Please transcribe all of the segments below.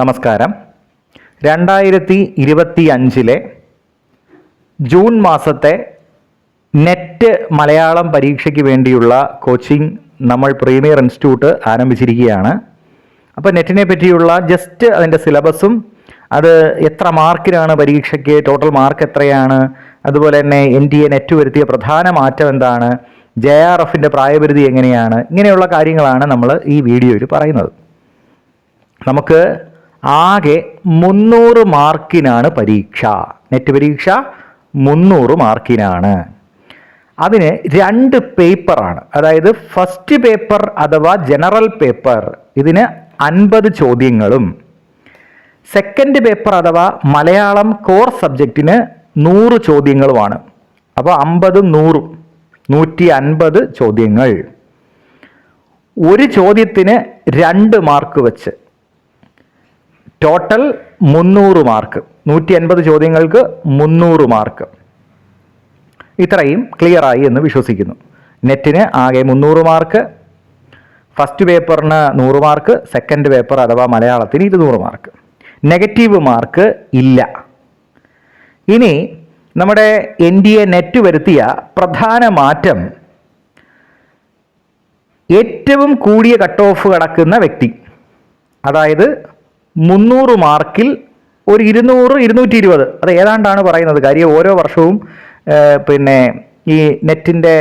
നമസ്കാരം. രണ്ടായിരത്തി ഇരുപത്തി അഞ്ചിലെ ജൂൺ മാസത്തെ നെറ്റ് മലയാളം പരീക്ഷയ്ക്ക് വേണ്ടിയുള്ള കോച്ചിങ് നമ്മൾ പ്രീമിയർ ഇൻസ്റ്റിറ്റ്യൂട്ട് ആരംഭിച്ചിരിക്കുകയാണ്. അപ്പോൾ നെറ്റിനെ പറ്റിയുള്ള ജസ്റ്റ് അതിന്റെ സിലബസും അത് എത്ര മാർക്കിനാണ് പരീക്ഷയ്ക്ക് ടോട്ടൽ മാർക്ക് എത്രയാണ് അതുപോലെ തന്നെ എൻ ടി എ നെറ്റ് വരുത്തിയ പ്രധാന മാറ്റം എന്താണ് ജെ ആർ എഫിന്റെ പ്രായപരിധി എങ്ങനെയാണ് ഇങ്ങനെയുള്ള കാര്യങ്ങളാണ് നമ്മൾ ഈ വീഡിയോയിൽ പറയുന്നത്. നമുക്ക് ആകെ മുന്നൂറ് മാർക്കിനാണ് പരീക്ഷ. നെറ്റ് പരീക്ഷ മുന്നൂറ് മാർക്കിനാണ്. അതിന് രണ്ട് പേപ്പറാണ്. അതായത് ഫസ്റ്റ് പേപ്പർ അഥവാ ജനറൽ പേപ്പർ ഇതിന് അൻപത് ചോദ്യങ്ങളും. സെക്കൻഡ് പേപ്പർ അഥവാ മലയാളം കോർ സബ്ജക്റ്റിന് നൂറ് ചോദ്യങ്ങളുമാണ്. അപ്പോൾ അമ്പതും നൂറും നൂറ്റി അൻപത് ചോദ്യങ്ങൾ. ഒരു ചോദ്യത്തിന് രണ്ട് മാർക്ക് വെച്ച്. ടോട്ടൽ മുന്നൂറ് മാർക്ക് നൂറ്റി അൻപത് ചോദ്യങ്ങൾക്ക് മുന്നൂറ് മാർക്ക് ഇത്രയും ക്ലിയറായി എന്ന് വിശ്വസിക്കുന്നു. നെറ്റിന് ആകെ മുന്നൂറ് മാർക്ക് ഫസ്റ്റ് പേപ്പറിന് നൂറ് മാർക്ക് സെക്കൻഡ് പേപ്പർ അഥവാ മലയാളത്തിന് ഇരുന്നൂറ് മാർക്ക് നെഗറ്റീവ് മാർക്ക് ഇല്ല. ഇനി നമ്മുടെ എൻ ഡി എ നെറ്റ് വരുത്തിയ പ്രധാന മാറ്റം ഏറ്റവും കൂടിയ കട്ട് ഓഫ് കടക്കുന്ന വ്യക്തി. അതായത് മുന്നൂറ് മാർക്കിൽ ഒരു ഇരുന്നൂറ് ഇരുന്നൂറ്റി ഇരുപത് അത് ഏതാണ്ടാണ് പറയുന്നത്? കാര്യം ഓരോ വർഷവും പിന്നെ ഈ നെറ്റിന്റെ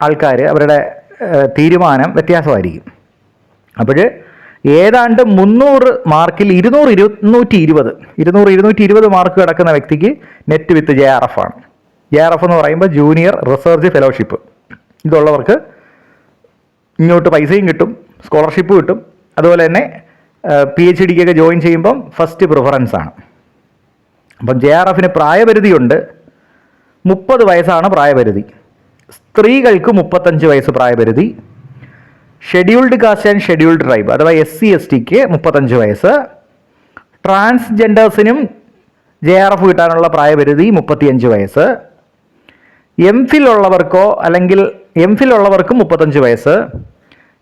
ആൾക്കാർ അവരുടെ തീരുമാനം വ്യത്യാസമായിരിക്കും. അപ്പോൾ ഏതാണ്ട് മുന്നൂറ് മാർക്കിൽ ഇരുന്നൂറ് ഇരുന്നൂറ്റി ഇരുപത് ഇരുന്നൂറ് ഇരുന്നൂറ്റി ഇരുപത് മാർക്ക് കിടക്കുന്ന വ്യക്തിക്ക് net with J R F ആണ്. ജെ ആർ എഫ് എന്ന് പറയുമ്പോൾ ജൂനിയർ റിസർച്ച് ഫെലോഷിപ്പ്. ഇതുള്ളവർക്ക് ഇങ്ങോട്ട് പൈസയും കിട്ടും സ്കോളർഷിപ്പ് കിട്ടും. അതുപോലെ തന്നെ പി എച്ച് ഡിക്കൊക്കെ ജോയിൻ ചെയ്യുമ്പം ഫസ്റ്റ് പ്രിഫറൻസ് ആണ്. അപ്പം ജെ ആർ എഫിന് പ്രായപരിധിയുണ്ട്. മുപ്പത് വയസ്സാണ് പ്രായപരിധി. സ്ത്രീകൾക്ക് മുപ്പത്തഞ്ച് വയസ്സ് പ്രായപരിധി. Scheduled caste and scheduled tribe അഥവാ എസ് സി എസ് ടിക്ക് മുപ്പത്തഞ്ച് വയസ്സ്. ട്രാൻസ്ജെൻഡേഴ്സിനും ജെ ആർ എഫ് കിട്ടാനുള്ള പ്രായപരിധി മുപ്പത്തിയഞ്ച് വയസ്സ്. എം ഫിൽ ഉള്ളവർക്കോ അല്ലെങ്കിൽ എം ഫിൽ ഉള്ളവർക്കും മുപ്പത്തഞ്ച് വയസ്സ്.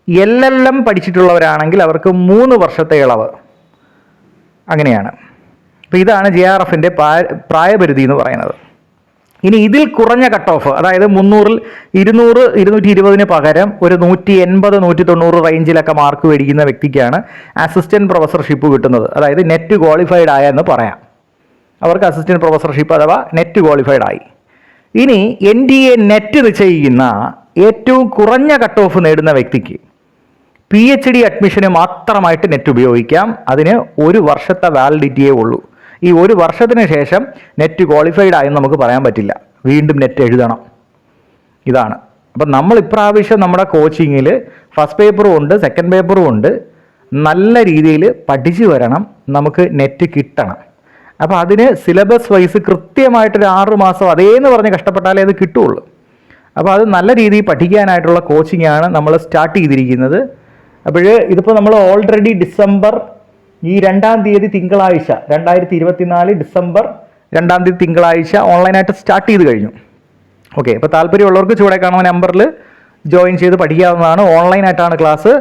എൽ എൽ എം പഠിച്ചിട്ടുള്ളവരാണെങ്കിൽ അവർക്ക് മൂന്ന് വർഷത്തെ ഇളവ്. അങ്ങനെയാണ്. അപ്പോൾ ഇതാണ് ജെ ആർ എഫിന്റെ പ്രായപരിധി എന്ന് പറയുന്നത്. ഇനി ഇതിൽ കുറഞ്ഞ കട്ട് ഓഫ് അതായത് മുന്നൂറിൽ ഇരുന്നൂറ് ഇരുന്നൂറ്റി ഇരുപതിന് പകരം ഒരു നൂറ്റി എൺപത് നൂറ്റി തൊണ്ണൂറ് റേഞ്ചിലൊക്കെ മാർക്ക് മേടിക്കുന്ന വ്യക്തിക്കാണ് അസിസ്റ്റന്റ് പ്രൊഫസർഷിപ്പ് കിട്ടുന്നത്. അതായത് നെറ്റ് ക്വാളിഫൈഡ് ആയെന്ന് പറയാം. അവർക്ക് അസിസ്റ്റന്റ് പ്രൊഫസർഷിപ്പ് അഥവാ നെറ്റ് ക്വാളിഫൈഡ് ആയി. ഇനി എൻ ഡി എ നെറ്റ് നിശ്ചയിക്കുന്ന ഏറ്റവും കുറഞ്ഞ കട്ട് ഓഫ് നേടുന്ന വ്യക്തിക്ക് പി എച്ച് ഡി അഡ്മിഷന് മാത്രമായിട്ട് നെറ്റ് ഉപയോഗിക്കാം. അതിന് ഒരു വർഷത്തെ വാലിഡിറ്റിയേ ഉള്ളൂ. ഈ ഒരു വർഷത്തിന് ശേഷം നെറ്റ് ക്വാളിഫൈഡ് ആയെന്ന് നമുക്ക് പറയാൻ പറ്റില്ല. വീണ്ടും നെറ്റ് എഴുതണം. ഇതാണ്. അപ്പം നമ്മൾ ഇപ്രാവശ്യം നമ്മുടെ കോച്ചിങ്ങിൽ ഫസ്റ്റ് പേപ്പറും ഉണ്ട് സെക്കൻഡ് പേപ്പറും ഉണ്ട്. നല്ല രീതിയിൽ പഠിച്ചു വരണം. നമുക്ക് നെറ്റ് കിട്ടണം. അപ്പോൾ അതിന് സിലബസ് വൈസ് കൃത്യമായിട്ടൊരു ആറ് മാസം അതേന്ന് പറഞ്ഞ് കഷ്ടപ്പെട്ടാലേ അത് കിട്ടുള്ളൂ. അപ്പോൾ അത് നല്ല രീതിയിൽ പഠിക്കാനായിട്ടുള്ള കോച്ചിങ്ങാണ് നമ്മൾ സ്റ്റാർട്ട് ചെയ്തിരിക്കുന്നത്. അപ്പോൾ ഇതിപ്പോൾ നമ്മൾ ഓൾറെഡി ഡിസംബർ ഈ രണ്ടാം തീയതി തിങ്കളാഴ്ച രണ്ടായിരത്തി ഇരുപത്തിനാല് ഡിസംബർ രണ്ടാം തീയതി തിങ്കളാഴ്ച ഓൺലൈനായിട്ട് സ്റ്റാർട്ട് ചെയ്ത് കഴിഞ്ഞു. ഓക്കെ ഇപ്പോൾ താല്പര്യമുള്ളവർക്ക് ചുവടെ കാണുന്ന നമ്പറിൽ ജോയിൻ ചെയ്ത് പഠിക്കാവുന്നതാണ്. ഓൺലൈനായിട്ടാണ് ക്ലാസ്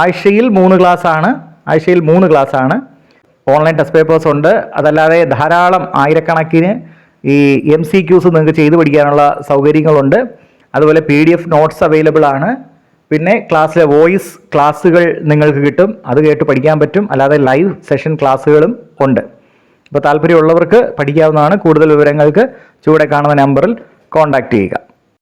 ആഴ്ചയിൽ മൂന്ന് ക്ലാസ് ആണ്. ആഴ്ചയിൽ മൂന്ന് ക്ലാസ് ആണ്. ഓൺലൈൻ ടെസ്റ്റ് പേപ്പേഴ്സ് ഉണ്ട്. അതല്ലാതെ ധാരാളം ആയിരക്കണക്കിന് ഈ എം സി ക്യൂസ് നിങ്ങൾക്ക് ചെയ്ത് പഠിക്കാനുള്ള സൗകര്യങ്ങളുണ്ട്. അതുപോലെ P D F notes available ആണ്. പിന്നെ ക്ലാസ്സിലെ വോയിസ് ക്ലാസ്സുകൾ നിങ്ങൾക്ക് കിട്ടും. അത് കേട്ട് പഠിക്കാൻ പറ്റും. അല്ലാതെ ലൈവ് സെഷൻ ക്ലാസ്സുകളും ഉണ്ട്. അപ്പോൾ താല്പര്യമുള്ളവർക്ക് പഠിക്കാവുന്നതാണ്. കൂടുതൽ വിവരങ്ങൾക്ക് ചുവടെ കാണുന്ന നമ്പറിൽ കോൺടാക്റ്റ് ചെയ്യുക.